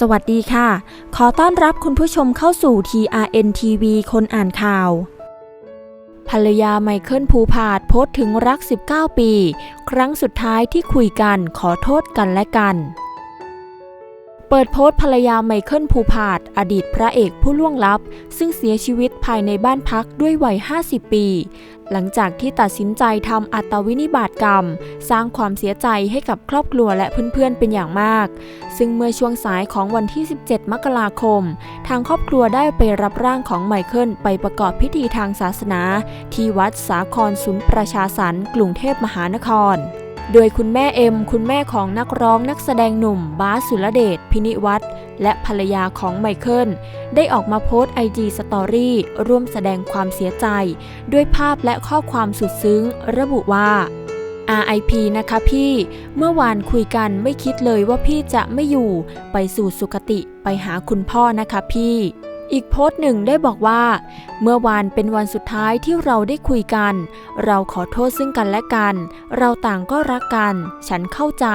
สวัสดีค่ะ ขอต้อนรับคุณผู้ชมเข้าสู่ TRN TV คนอ่านข่าว ภรรยาไมเคิลภูพาดโพสถึงรัก 19 ปี ครั้งสุดท้ายที่คุยกันขอโทษกันและกัน เปิดโพสต์ภรรยาไมเคิลภูผาดอดีตพระเอกผู้ล่วงลับ ซึ่งเสียชีวิตภายในบ้านพักด้วยวัย 50 ปี หลังจากที่ตัดสินใจทำอัตวินิบาตกรรม สร้างความเสียใจให้กับครอบครัวและเพื่อนๆเป็นอย่างมาก ซึ่งเมื่อช่วงสายของวันที่ 17 มกราคม ทางครอบครัวได้ไปรับร่างของไมเคิลไปประกอบพิธีทางศาสนา ที่วัดสาครศูนย์ประชาสรรค์กรุงเทพมหานคร โดยคุณแม่เอ็ม คุณแม่ของนักร้องนักแสดงหนุ่มบาสสุรเดช พินิวัตรและภรรยาของไมเคิล ได้ออกมาโพสต์ไอจีสตอรี่ร่วมแสดงความเสียใจ ด้วยภาพและข้อความสุดซึ้ง ระบุว่า RIP นะคะพี่ เมื่อวานคุยกันไม่คิดเลยว่าพี่จะไม่อยู่ ไปสู่สุคติไปหาคุณพ่อนะคะพี่ อีกโพสต์หนึ่งได้บอกว่า เมื่อวานเป็นวันสุดท้ายที่เราได้คุยกัน เราขอโทษซึ่งกันและกัน เราต่างก็รักกัน ฉันเข้าใจ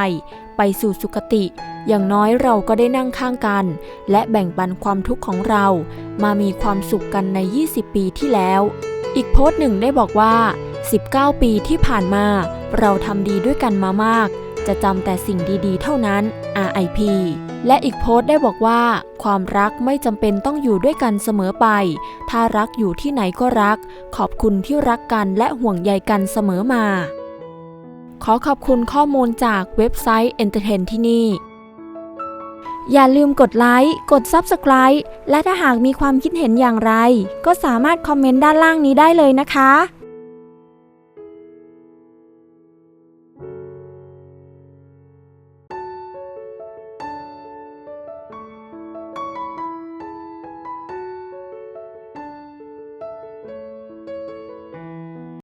ไปสู่สุคติ อย่างน้อยเราก็ได้นั่งข้างกัน และแบ่งปันความทุกข์ของเรา มามีความสุขกันใน 20 ปีที่แล้ว อีกโพสต์หนึ่งได้บอกว่า 19 ปีที่ผ่านมา เราทำดีด้วยกันมามาก จะจำแต่สิ่งดีๆ เท่านั้น RIP และอีกโพสต์ได้บอกว่า ความรักไม่จำเป็นต้องอยู่ด้วยกันเสมอไป ถ้ารักอยู่ที่ไหนก็รัก ขอบคุณที่รักกันและห่วงใยกันเสมอมา ขอขอบคุณข้อมูลจากเว็บไซต์ Entertain ที่นี่ อย่าลืมกดไลค์ กด Subscribe และถ้าหากมีความคิดเห็นอย่างไร ก็สามารถคอมเมนต์ด้านล่างนี้ได้เลยนะคะ